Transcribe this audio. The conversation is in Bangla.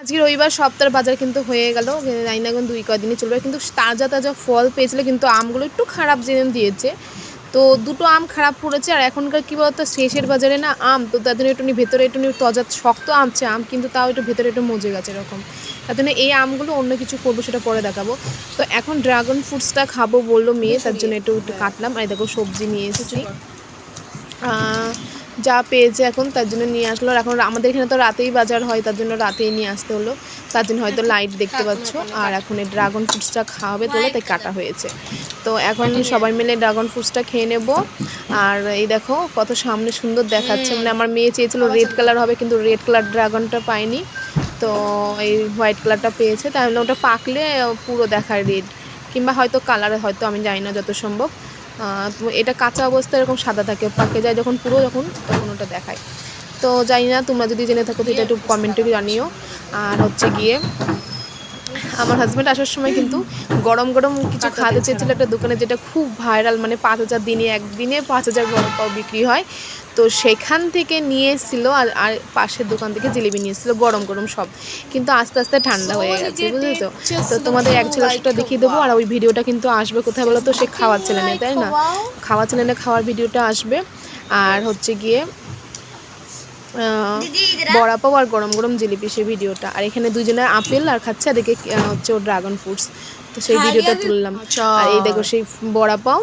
আজকে রবিবার সপ্তাহের বাজার কিন্তু হয়ে গেল। জানি না এখন দুই কদিনই চলবে। কিন্তু তাজা তাজা ফল পেয়েছিল, কিন্তু আমগুলো একটু খারাপ জেনে দিয়েছে। তো দুটো আম খারাপ পড়েছে, আর এখনকার কী বলতো, শেষের বাজারে না আম, তো তার জন্য একটু ভেতরে একটু তজা শক্ত আমছে আম, কিন্তু তাও একটু ভেতরে একটু মজে গেছে এরকম। তার জন্য এই আমগুলো অন্য কিছু করব, সেটা পরে দেখাবো। তো এখন ড্রাগন ফ্রুটসটা খাব বলল মেয়ে, তার জন্য একটু একটু কাটলাম। আর দেখো সবজি নিয়ে এসেছি। যা পেয়েছে এখন তার জন্য নিয়ে আসলো। আর এখন আমাদের এখানে তো রাতেই বাজার হয় তার জন্য রাতেই নিয়ে আসতে হলো। তার জন্য হয়তো লাইট দেখতে পাচ্ছ। আর এখন এই ড্রাগন ফ্রুটসটা খাওয়াবে তোলে তাই কাটা হয়েছে। তো এখন সবাই মিলে ড্রাগন ফ্রুটসটা খেয়ে নেব। আর এই দেখো কত সামনে সুন্দর দেখাচ্ছে। মানে আমার মেয়ে চেয়েছিল রেড কালার হবে কিন্তু রেড কালার ড্রাগনটা পাইনি। তো এই হোয়াইট কালারটা পেয়েছে। তাই হলে ওটা পাকলে পুরো দেখায় রেড কিংবা হয়তো কালারে হয়তো আমি জানি না যত সম্ভব। এটা কাঁচা অবস্থায় এরকম সাদা থাকে পাকে যায় যখন পুরো যখন তখন ওটা দেখায়। তো জানি না তোমরা যদি জেনে থাকো তো এটা একটু কমেন্টে জানিও। আর হচ্ছে গিয়ে আমার হাজব্যান্ড আসার সময় কিন্তু গরম গরম কিছু খাওয়াতে চেয়েছিল একটা দোকানে যেটা খুব ভাইরাল মানে পাঁচ হাজার দিনে একদিনে পাঁচ হাজার বড় পাও বিক্রি হয়। তো সেখান থেকে নিয়ে এসেছিল আর আর পাশের দোকান থেকে জিলিপি নিয়ে এসেছিল গরম গরম সব। কিন্তু আস্তে আস্তে ঠান্ডা হয়ে গেছে বুঝেছ? তো তোমাদের এক ঝলকটা দেখিয়ে দেবো আর ওই ভিডিওটা কিন্তু আসবে কোথায় বলো তো সে খাওয়ার চ্যানেলে তাই না? খাওয়ার চ্যানেলে খাওয়ার ভিডিওটা আসবে। আর হচ্ছে গিয়ে বড়া পাও আর গরম গরম জিলিপি সেই ভিডিওটা। আর এখানে দুজনে আপেল আর খাচ্ছে আর এদিকে হচ্ছে ও ড্রাগন ফ্রুটস তো সেই ভিডিওটা তুললাম। আর এই দেখো সেই বড়া পাও